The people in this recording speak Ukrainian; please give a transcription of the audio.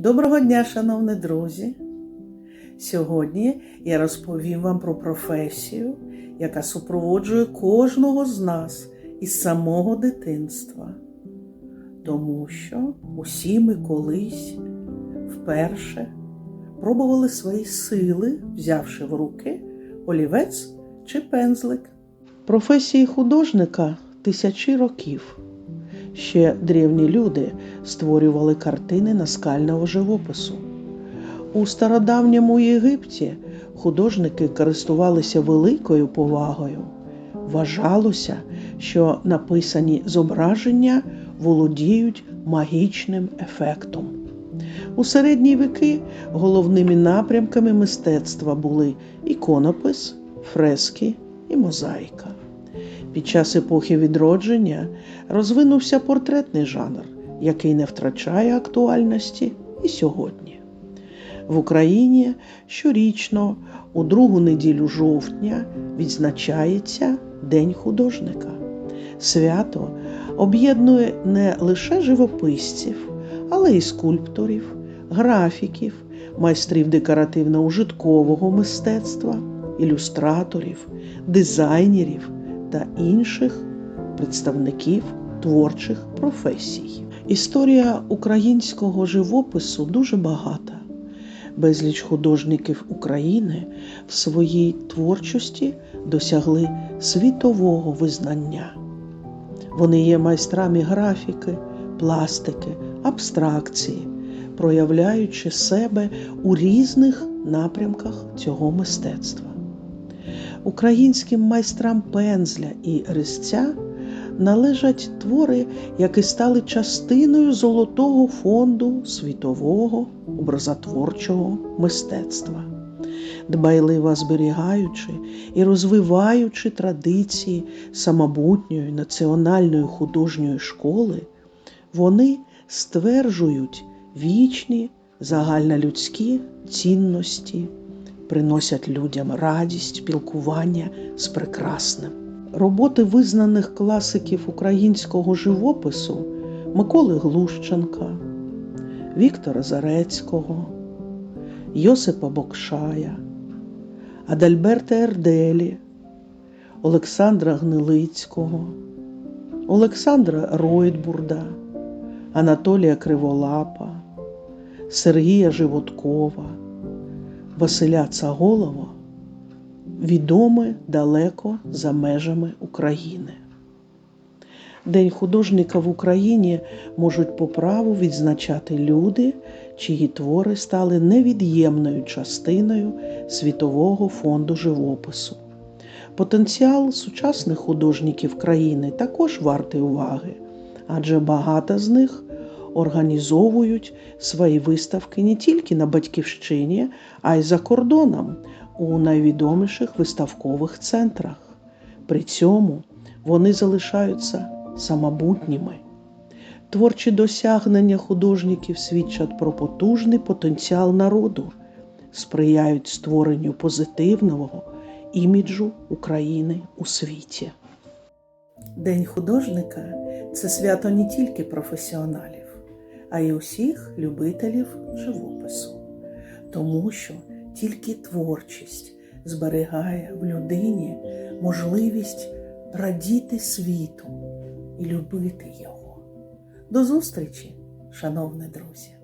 Доброго дня, шановні друзі! Сьогодні я розповім вам про професію, яка супроводжує кожного з нас із самого дитинства. Тому що усі ми колись вперше пробували свої сили, взявши в руки олівець чи пензлик. Професії художника тисячі років. Ще древні люди створювали картини наскального живопису. У стародавньому Єгипті художники користувалися великою повагою. Вважалося, що написані зображення володіють магічним ефектом. У середні віки головними напрямками мистецтва були іконопис, фрески і мозаїка. Під час епохи відродження розвинувся портретний жанр, який не втрачає актуальності і сьогодні. В Україні щорічно у другу неділю жовтня відзначається День художника. Свято об'єднує не лише живописців, але й скульпторів, графіків, майстрів декоративно-ужиткового мистецтва, ілюстраторів, дизайнерів та інших представників творчих професій. Історія українського живопису дуже багата. Безліч художників України в своїй творчості досягли світового визнання. Вони є майстрами графіки, пластики, абстракції, проявляючи себе у різних напрямках цього мистецтва. Українським майстрам пензля і резця належать твори, які стали частиною золотого фонду світового образотворчого мистецтва, дбайливо зберігаючи і розвиваючи традиції самобутньої національної художньої школи, вони стверджують вічні загальнолюдські цінності приносять людям радість спілкування з прекрасним. Роботи визнаних класиків українського живопису Миколи Глущенка, Віктора Зарецького, Йосипа Бокшая, Адальберта Ерделі, Олександра Гнилицького, Олександра Ройтбурда, Анатолія Криволапа, Сергія Животкова. Василя Цаголова відоме далеко за межами України. День художника в Україні можуть по праву відзначати люди, чиї твори стали невід'ємною частиною світового фонду живопису. Потенціал сучасних художників країни також вартий уваги, адже багато з них організовують свої виставки не тільки на батьківщині, а й за кордоном у найвідоміших виставкових центрах. При цьому вони залишаються самобутніми. Творчі досягнення художників свідчать про потужний потенціал народу, сприяють створенню позитивного іміджу України у світі. День художника це свято не тільки професіоналів, а й усіх любителів живопису, тому що тільки творчість зберігає в людині можливість радіти світу і любити його. До зустрічі, шановні друзі!